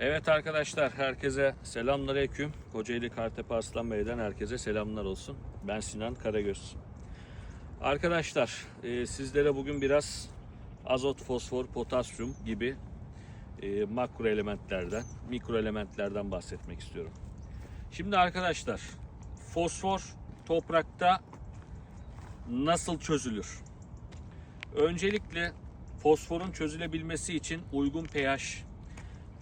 Evet arkadaşlar herkese selamünaleyküm. Kocaeli Kartepe Arslan Bey'den herkese selamlar olsun. Ben Sinan Karagöz. Arkadaşlar e, sizlere bugün biraz azot, fosfor, potasyum gibi e, makro elementlerden, mikro elementlerden bahsetmek istiyorum. Şimdi arkadaşlar fosfor toprakta nasıl çözülür? Öncelikle fosforun çözülebilmesi için uygun pH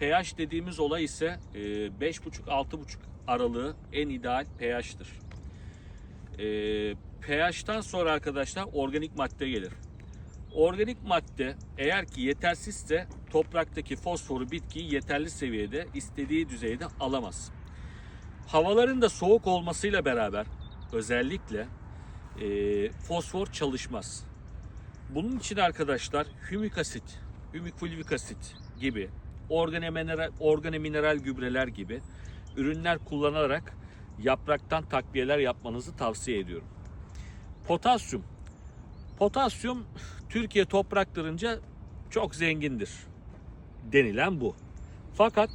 pH dediğimiz olay ise e, 5,5-6,5 aralığı en ideal pH'tır. E, pH'tan sonra arkadaşlar organik madde gelir. Organik madde eğer ki yetersizse topraktaki fosforu bitki yeterli seviyede istediği düzeyde alamaz. Havaların da soğuk olmasıyla beraber özellikle e, fosfor çalışmaz. Bunun için arkadaşlar hümik asit, hümik fulvik asit gibi organomineral, organomineral gübreler gibi ürünler kullanarak yapraktan takviyeler yapmanızı tavsiye ediyorum. Potasyum. Potasyum Türkiye topraklarınca çok zengindir. Denilen bu. Fakat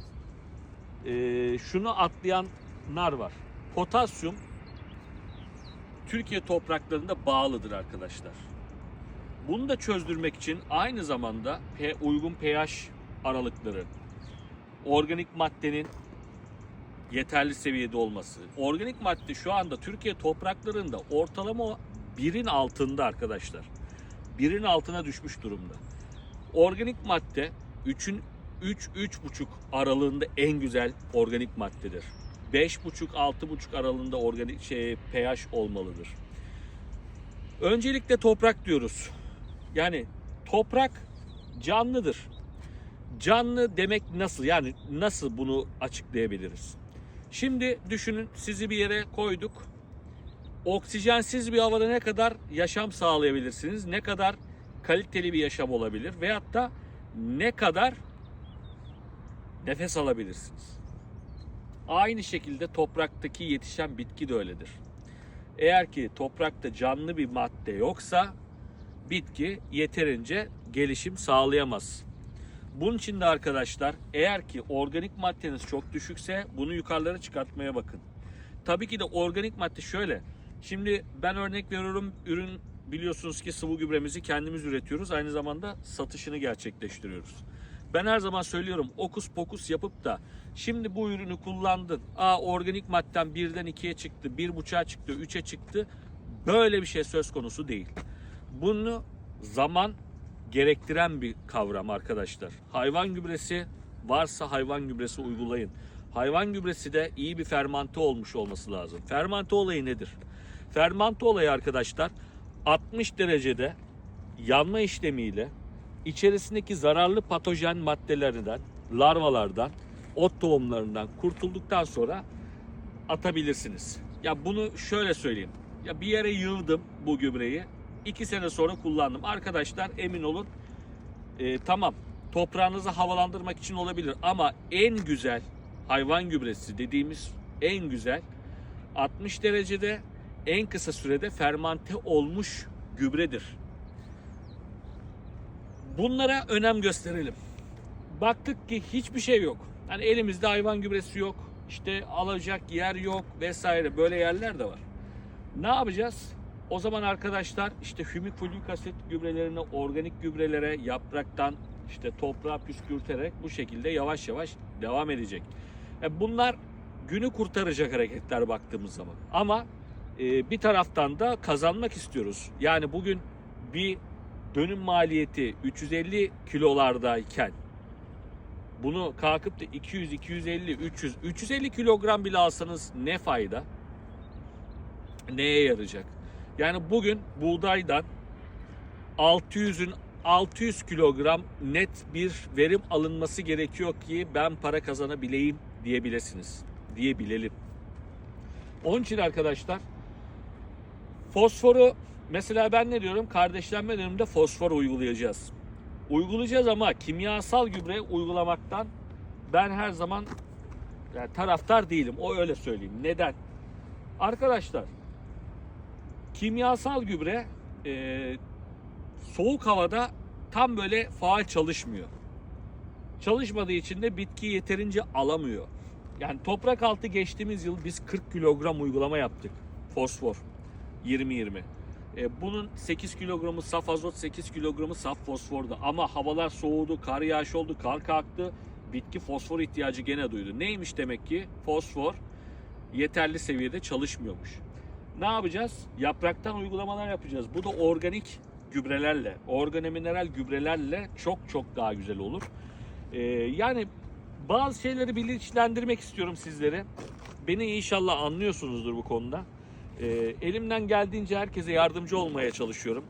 e, şunu atlayanlar var. Potasyum Türkiye topraklarında bağlıdır arkadaşlar. Bunu da çözdürmek için aynı zamanda uygun pH aralıkları, organik maddenin yeterli seviyede olması. Organik madde şu anda Türkiye topraklarında ortalama birin altında arkadaşlar. Birin altına düşmüş durumda. Organik madde 3'ün 3 3,5 aralığında en güzel organik maddedir. 5,5 6,5 aralığında organik şey pH olmalıdır. Öncelikle toprak diyoruz. Yani toprak canlıdır. Canlı demek nasıl? Yani nasıl bunu açıklayabiliriz? Şimdi düşünün sizi bir yere koyduk. Oksijensiz bir havada ne kadar yaşam sağlayabilirsiniz? Ne kadar kaliteli bir yaşam olabilir? Veyahut da ne kadar nefes alabilirsiniz? Aynı şekilde topraktaki yetişen bitki de öyledir. Eğer ki toprakta canlı bir madde yoksa bitki yeterince gelişim sağlayamaz. Bunun için de arkadaşlar eğer ki organik maddeniz çok düşükse bunu yukarılara çıkartmaya bakın. Tabii ki de organik madde şöyle. Şimdi ben örnek veriyorum ürün biliyorsunuz ki sıvı gübremizi kendimiz üretiyoruz. Aynı zamanda satışını gerçekleştiriyoruz. Ben her zaman söylüyorum okus pokus yapıp da şimdi bu ürünü kullandın. Aa organik madden birden ikiye çıktı, bir buçuğa çıktı, üçe çıktı. Böyle bir şey söz konusu değil. Bunu zaman gerektiren bir kavram arkadaşlar. Hayvan gübresi varsa hayvan gübresi uygulayın. Hayvan gübresi de iyi bir fermante olmuş olması lazım. Fermante olayı nedir? Fermante olayı arkadaşlar 60 derecede yanma işlemiyle içerisindeki zararlı patojen maddelerden, larvalardan, ot tohumlarından kurtulduktan sonra atabilirsiniz. Ya bunu şöyle söyleyeyim. Ya bir yere yığdım bu gübreyi. İki sene sonra kullandım. Arkadaşlar emin olun e, tamam toprağınızı havalandırmak için olabilir ama en güzel hayvan gübresi dediğimiz en güzel 60 derecede en kısa sürede fermante olmuş gübredir. Bunlara önem gösterelim. Baktık ki hiçbir şey yok. Hani elimizde hayvan gübresi yok. İşte alacak yer yok vesaire böyle yerler de var. Ne yapacağız? O zaman arkadaşlar işte hümik fulvik asit gübrelerine, organik gübrelere yapraktan işte toprağa püskürterek bu şekilde yavaş yavaş devam edecek. E bunlar günü kurtaracak hareketler baktığımız zaman. Ama e, bir taraftan da kazanmak istiyoruz. Yani bugün bir dönüm maliyeti 350 kilolardayken bunu kalkıp da 200, 250, 300, 350 kilogram bile alsanız ne fayda? Neye yarayacak? Yani bugün buğdaydan 600'ün 600 kilogram net bir verim alınması gerekiyor ki ben para kazanabileyim diyebilirsiniz. Diyebilelim. Onun için arkadaşlar fosforu mesela ben ne diyorum? Kardeşlenme döneminde fosfor uygulayacağız. Uygulayacağız ama kimyasal gübre uygulamaktan ben her zaman yani taraftar değilim. O öyle söyleyeyim. Neden? Arkadaşlar kimyasal gübre e, soğuk havada tam böyle faal çalışmıyor. çalışmadığı için de bitki yeterince alamıyor. Yani toprak altı geçtiğimiz yıl biz 40 kilogram uygulama yaptık. Fosfor 20-20. E, bunun 8 kilogramı saf azot, 8 kilogramı saf fosfordu. Ama havalar soğudu, kar yağış oldu, kar kalktı. Bitki fosfor ihtiyacı gene duydu. Neymiş demek ki? Fosfor yeterli seviyede çalışmıyormuş. Ne yapacağız? Yapraktan uygulamalar yapacağız. Bu da organik gübrelerle, organomineral gübrelerle çok çok daha güzel olur. Ee, yani bazı şeyleri bilinçlendirmek istiyorum sizlere. Beni inşallah anlıyorsunuzdur bu konuda. Ee, elimden geldiğince herkese yardımcı olmaya çalışıyorum.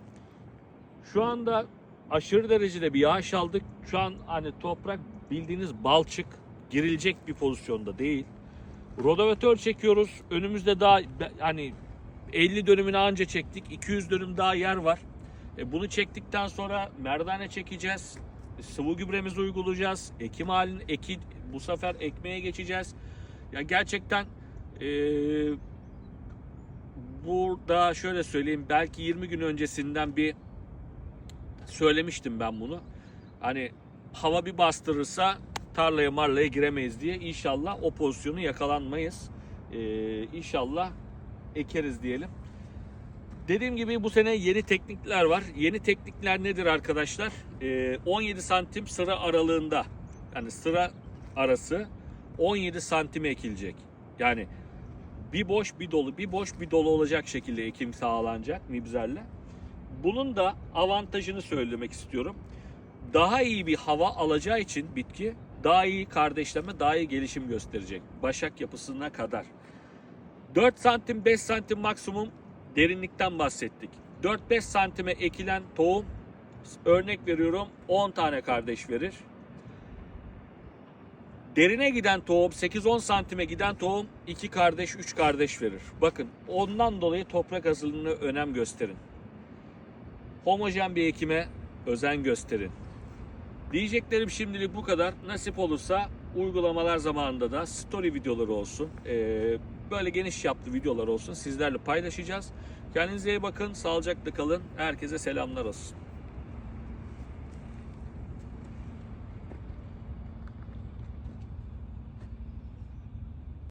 Şu anda aşırı derecede bir yağış aldık. Şu an hani toprak bildiğiniz balçık girilecek bir pozisyonda değil. Rodavatör çekiyoruz. Önümüzde daha hani 50 dönümünü anca çektik. 200 dönüm daha yer var. E, bunu çektikten sonra merdane çekeceğiz. Sıvı gübremizi uygulayacağız. Ekim halini eki bu sefer ekmeye geçeceğiz. Ya gerçekten e, burada şöyle söyleyeyim belki 20 gün öncesinden bir söylemiştim ben bunu. Hani hava bir bastırırsa tarlaya marlaya giremeyiz diye inşallah o pozisyonu yakalanmayız. Ee, inşallah ekeriz diyelim. Dediğim gibi bu sene yeni teknikler var. Yeni teknikler nedir arkadaşlar? Ee, 17 santim sıra aralığında yani sıra arası 17 santime ekilecek. Yani bir boş bir dolu bir boş bir dolu olacak şekilde ekim sağlanacak mibzerle. Bunun da avantajını söylemek istiyorum. Daha iyi bir hava alacağı için bitki daha iyi kardeşleme, daha iyi gelişim gösterecek. Başak yapısına kadar. 4 santim 5 santim maksimum derinlikten bahsettik. 4-5 santime ekilen tohum örnek veriyorum 10 tane kardeş verir. Derine giden tohum 8-10 santime giden tohum 2 kardeş 3 kardeş verir. Bakın ondan dolayı toprak hazırlığına önem gösterin. Homojen bir ekime özen gösterin. Diyeceklerim şimdilik bu kadar. Nasip olursa uygulamalar zamanında da story videoları olsun. Ee, böyle geniş yaptı videolar olsun. Sizlerle paylaşacağız. Kendinize iyi bakın. Sağlıcakla kalın. Herkese selamlar olsun.